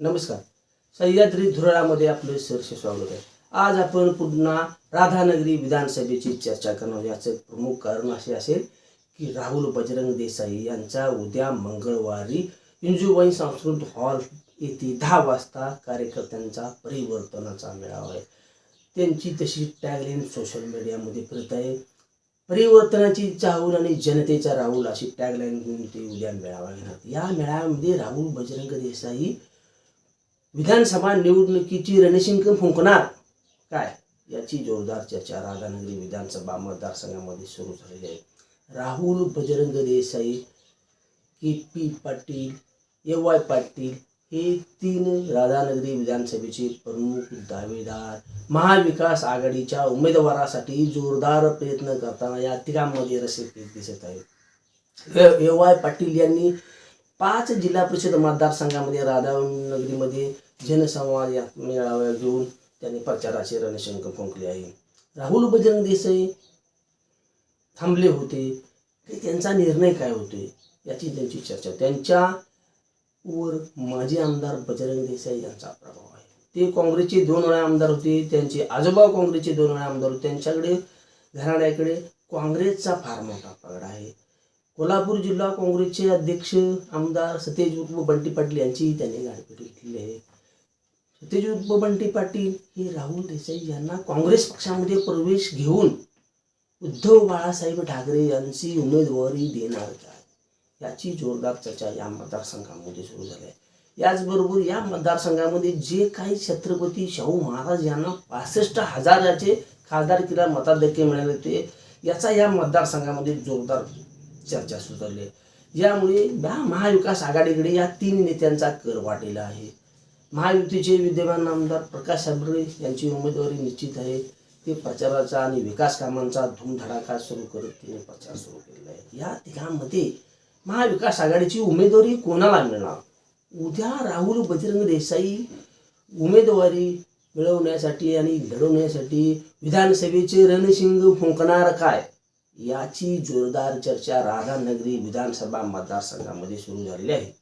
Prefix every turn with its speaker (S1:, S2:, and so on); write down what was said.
S1: नमस्कार. सह्याद्री धुराळामध्ये आपले सरसे स्वागत आहे. आज आपण पुन्हा राधानगरी विधानसभेची चर्चा करणार याचं प्रमुख कारण असे असेल की राहुल बजरंग देसाई यांचा उद्या मंगळवारी इंजुबाई सांस्कृतिक हॉल येथे दहा वाजता कार्यकर्त्यांचा परिवर्तनाचा मेळावा आहे. त्यांची तशी टॅगलाईन सोशल मीडियामध्ये फिरत आहे. परिवर्तनाची चाहूल आणि जनतेचा राहुल अशी टॅगलाईन घेऊन ते उद्या मेळावा घेणार या मेळाव्यामध्ये राहुल बजरंग देसाई विधानसभा निवडणुकीची रणशिंक फुंकणार? काय? याची जोरदार चर्चा राधानगरी विधानसभा मतदारसंघामध्ये सुरू झालेली आहे. Rahul Bajrang Desai K P Patil A Y Patil हे तीन राधानगरी विधानसभेचे प्रमुख दावेदार. महाविकास आघाडीच्या उमेदवारासाठी जोरदार प्रयत्न करताना या तिघांमध्ये रसिक दिसत आहे ए वाय पाटील यांनी पाच जिल्हा परिषद मतदारसंघामध्ये राधानगरीमध्ये जनसंवाद या मेळाव्या घेऊन त्यांनी प्रचाराचे रणशंक फुंकले आहे. राहुल बजरंग देसाई थांबले होते. की त्यांचा निर्णय काय होते याची त्यांची चर्चा. त्यांच्यावर माजी आमदार बजरंग देसाई यांचा प्रभाव आहे. ते काँग्रेसचे दोन वेळा आमदार होते. त्यांचे आजोबा काँग्रेसचे दोन वेळा आमदार होते. त्यांच्याकडे घराण्याकडे काँग्रेसचा फार मोठा पगडा कोल्हापूर जिल्हा काँग्रेसचे अध्यक्ष आमदार सतेज उर्फ बंटी पाटील यांचीही त्यांनी गाठभेट घेतलेली आहे. सतेज उर्फ बंटी पाटील हे राहुल देसाई यांना काँग्रेस पक्षामध्ये प्रवेश घेऊन उद्धव बाळासाहेब ठाकरे यांची उमेदवारी देणार काय याची जोरदार चर्चा या मतदारसंघामध्ये सुरू झाली आहे. याचबरोबर या मतदारसंघामध्ये जे काही छत्रपती शाहू महाराज यांना पासष्ट हजाराचे खासदारकीला मताधिक्य मिळाले होते याचा या मतदारसंघामध्ये जोरदार चर्चा सुधारली आहे. यामुळे या महाविकास आघाडीकडे या तीन नेत्यांचा कर वाढलेला आहे. महायुतीचे विद्यमान आमदार प्रकाश आंबरे यांची उमेदवारी निश्चित आहे. ते प्रचाराचा आणि विकास कामांचा धूमधडाका सुरू करत तिने प्रचार सुरू केलेला आहे. या तिघांमध्ये महाविकास आघाडीची उमेदवारी कोणाला मिळणार? उद्या राहुल बजरंग देसाई उमेदवारी मिळवण्यासाठी आणि लढवण्यासाठी विधानसभेचे रणशिंग फुंकणार काय? याची जोरदार चर्चा राधानगरी विधानसभा मतदारसंघामध्ये सुरू झालेली आहे.